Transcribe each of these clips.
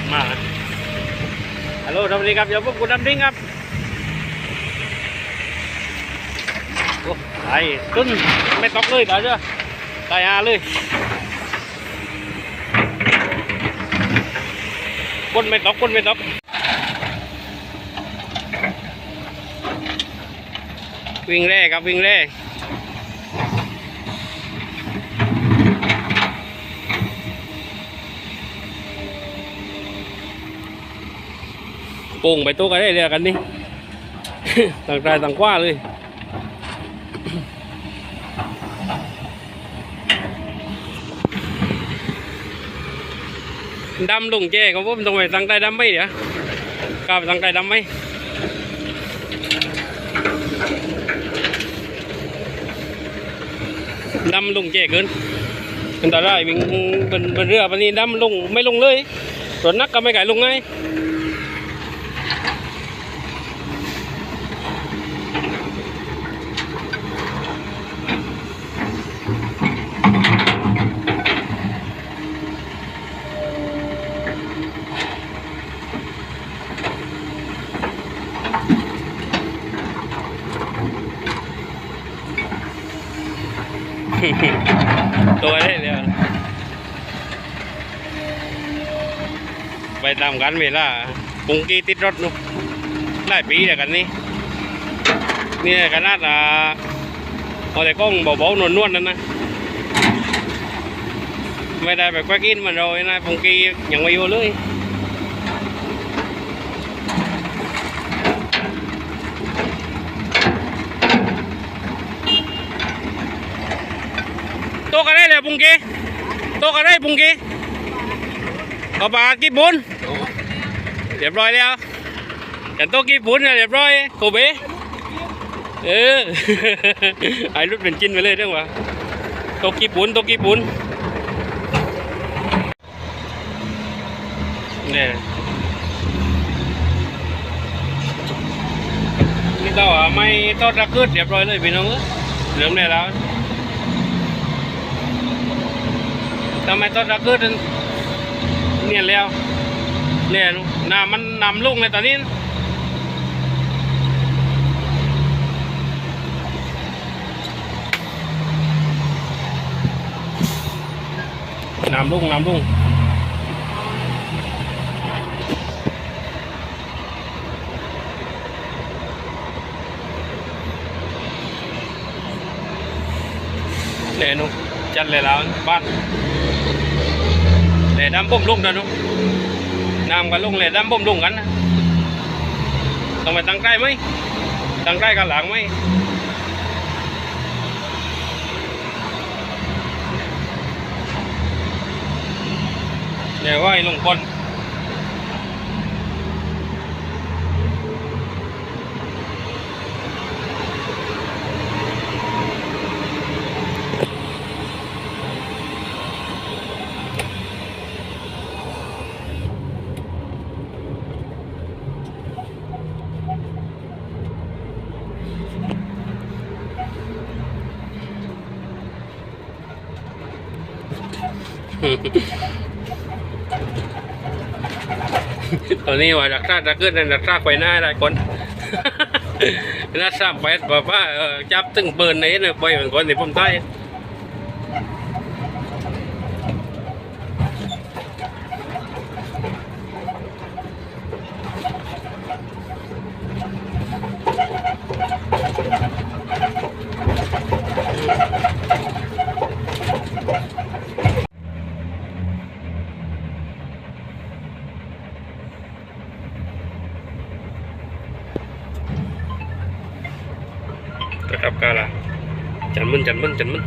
ดมากฮัลโหลสวัสดีครับเดี๋ยวพวกคุณดำดิ้งครับโอ้ไอ้ตึ้นไม่ตกเลยเดี๋ยวเจ้าตายหาเลยคนไม่ตกคนไม่ตกวิ่งเร่ครับวิ่งเร่ โป่งไปตัวกันได้เรียกันนี่ต่างใจต่างกว่าเลยดำลงแจของผมต้องไปตั้งใจดำไหมเดี๋ยวกล้าไปตั้งใจดำไหมดำลงแจเกินอันตรายวิ่งบนบนเรือปานนี้ดำลงไม่ลงเลยส่วนนักก็ไม่ไก่ลงไง ตัวได้เลยอะไปตามกันเวลาปุงกี้ติดรถนุกหลายปีแล้วกันนี่นี่ขนาดอะเอาแต่กล้องเบาๆนวลๆนั่นนะไม่ได้ไปแกวกอินมันเราไอ้นะปุงกี้ยังไม่อยู่เลยโตกันได้เลยปุ งกี้โตกันได้ปุงกี้เอาปลากี่บุญเรียบร้อยแล้วกันโตกี่บุญเรียบร้อยโคเบเออไอ้รุดเป็นจินไปเลยเรื่องวะโตกี่บุญโตกี่บุญเนี่ยนี่ต่อไม่ทอดระเกิดเรียบร้อยเลยพี่น้องเอ้ยเริ่มได้แล้ว ทำไมต้นระเกิดเนี่ยแล้วเนี่ยน้ำมันนำลงเลยตอนนี้น้ำลุงน้ำลุงเนี่ยนุจัดเลยแล้วบ้าน ล่ดำปุ่มลุงนะนุ๊กน้ำกันลุงแหล่ดำปุ่มลุงกันนะต้องไปตั้งใกล้ไหมตั้งใกล้กันหลังไหมเดี๋ยวว่าลุงคน ตอนนี้ว่าดักท่าดักเกิดนั่นดักซ่าไฟหน้าได้คนน่าซ้ำไปบบว่าจับตึงเปิดในเนี่ยไปเหมือนคนที่ผมใต้ กระทับกาละจันมึนจันมึนจันมึน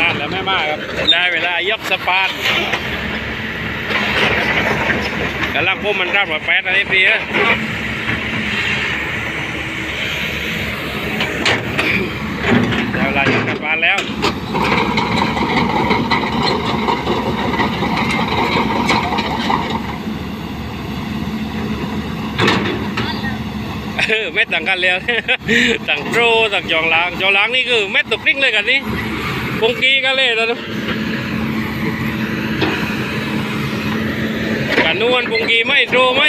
นานแล้วไม่มากครับ ได้เวลายกสะพานกำลังพวกมันรับมาแปดอะไรปีนะ มาแล้วไม่ต่างกันเลยต่างโตรต่างจองล้างจองล้างนี่คือไม่ตกนิ่งเลยกันนี่คงกี้กันเลยตอนกันนวลคงกี้ไม่โตรไม่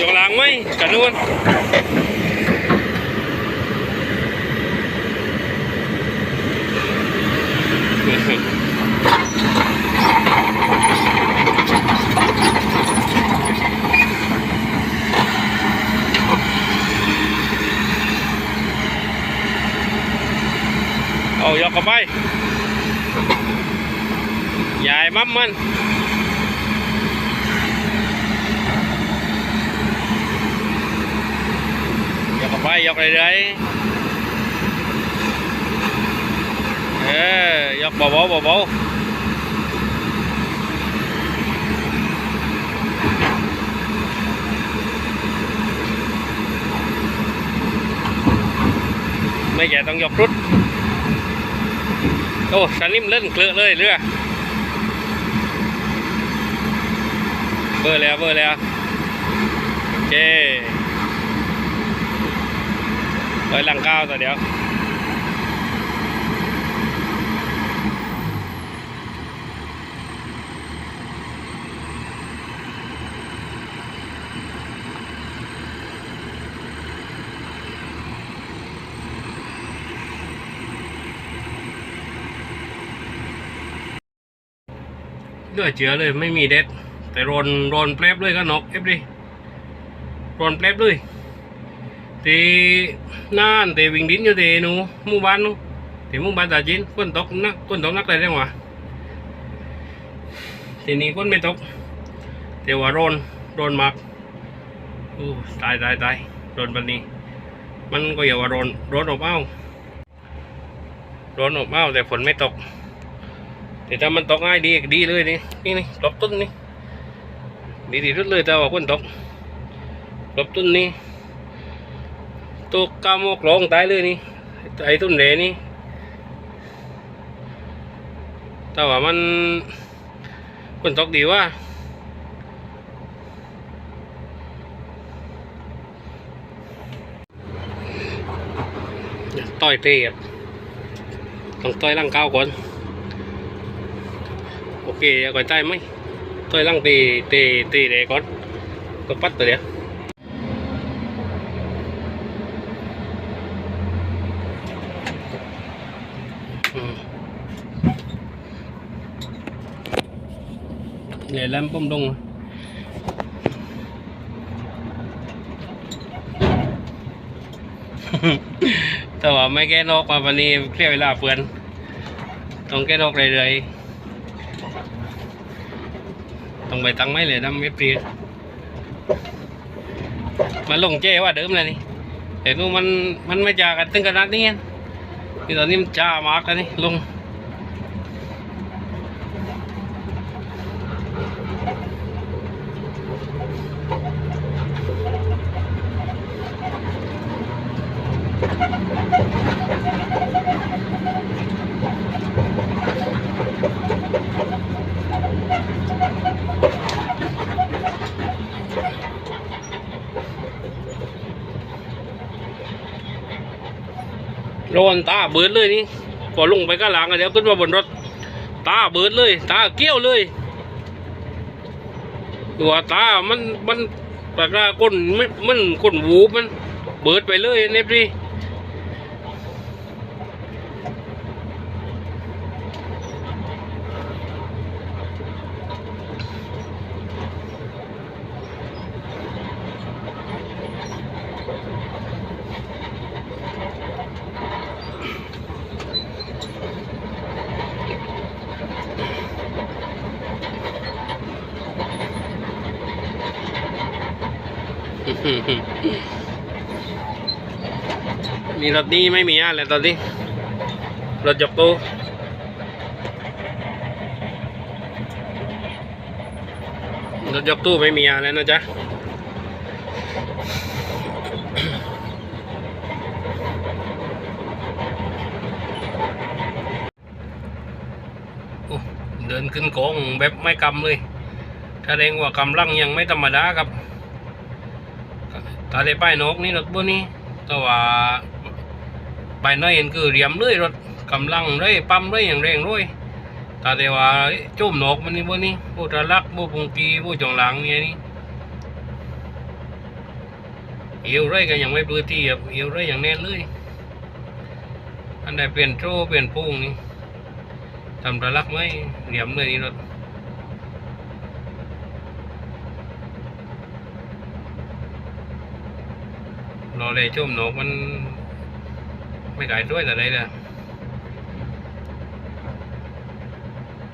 จองล้างไม่กันนวล มันยกไปยกเรื่อยๆเออยกเบาๆเบาๆไม่แก่ต้องยกรุด โอ้สลิมเล่นเกลือเลยเรือ เบอร์แล้วเบอร์แล้วโอเคไว้หลังก้าวแต่เดี๋ยวเลือเจือเลยไม่มีเด็ด แต่รอนรอนแปลบเลยก็นกเอฟดิรอนแปลบเลยตีน่านตีวิ่งดินอยู่ตีนูมู่บ้านนูตีมู่บ้านตาจินคนตกนักคนตกนักเลยจังหวะทีนี้คนไม่ตกแต่ว่ารอนรอนมากอู้ตายตายตายรอนปันนี้ มันก็อย่าว่าร้อนร้อนอบอ้าวร้อนอบอ้าวแต่ฝนไม่ตกแต่ถ้ามันตกง่ายดีดีเลยนี่นี่นี่หลบต้นนี่ ดีที่สุดเลยแต่ว่าคนตกหลบต้นนี่ตัวกามกหลงตายเลยนี่ไอ้ต้นเหลนี่แต่ว่ามันคนตกดีว่าต่อยเตะต้องต่อยร่างก้าวก่อน ok gọi tay mấy tôi lăng tì tì tì để con con bắt rồi đấy Ừ. để làm bông đông แต่ว่าไม่แก้นกมาวันนี้เคลียร์เวลาเปือนต้องแก้นกเรื่อยๆ ต้องไปตั้งไม่เลยดำไม่เปรียมันลงเจ้ว่าเดิมเลยนี่แต่นู่ามันมันไม่จากันตึงขนาดนี้ไงนี่ตอนนี้มันจ้ามากแล้วนี่ลง อนตาเบิดเลยนี่พอลงไปก็หลังอะเดี๋ยวขึ้นมาบนรถ ตาเบิดเลย ตาเกี้ยวเลยหัวตา มัน มันปากกาก้นมันก้นหูมัน เบิดไปเลยเนฟรี่ มีรถนี้ไม่มีอะไรตอนนี้รถจบตู้รถยกตู้ไม่มีอะไรนะจ๊ะเดินขึ้นโค้งแบบไม่กำเลยแสดงว่ากำลังยังไม่ธรรมดาครับ ถ้าได้ป้ายนกนี่รถบุนี่แต่ว่าป้ายน้อยเห็นคือเหลี่ยมเลยรถกำลังเลยปั๊มเลยอย่างแรงเลยถ้าได้ว่าจุ่มนกมันนี่บุนี่บูตะลักบูปุงกีบูจงหลังเนี่ยนี่เอวไรก็ยังไม่พื้นที่ครับเอวไรอย่างแน่นเลยอันใดเปลี่ยนโจเปลี่ยนปุ้งนี่ทำตะลักไหมเหลี่ยมเลยนี่รถ รอเลยช่วมนกมัน ไม่ขายด้วยแต่ใดเลย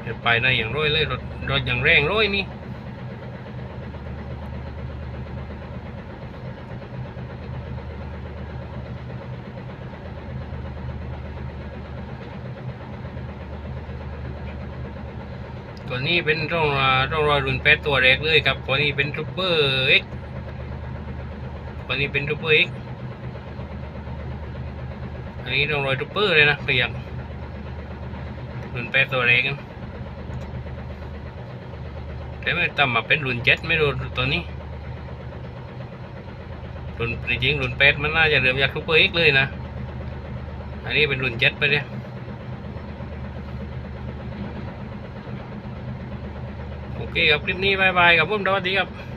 เดี๋ยไปได้อย่างร้อยเลยรถรถอย่างแรงร้อยนี่ตัวนี้เป็นร่องรอยร่องรอยรุ่นแปดตัวแรกเลยครับตัวนี้เป็นซูเปอร์เอ็ก วันนี้เป็นทูเปอร์อีกอันนี้ต้องรอยทูเปอร์เลยนะตัวอย่างรุ่นแปดตัวเล็กกันแต่ไม่ต่ำมาเป็นรุ่นเจ็ดไม่รู้ตัวนี้รุ่นจริงรุ่นแปดมันน่าจะเริ่มจากทูเปอร์อีกเลยนะ อันนี้เป็นรุ่นเจ็ดไปเลยโอเคครับคลิปนี้บายบายครับผมสวัสดีครับ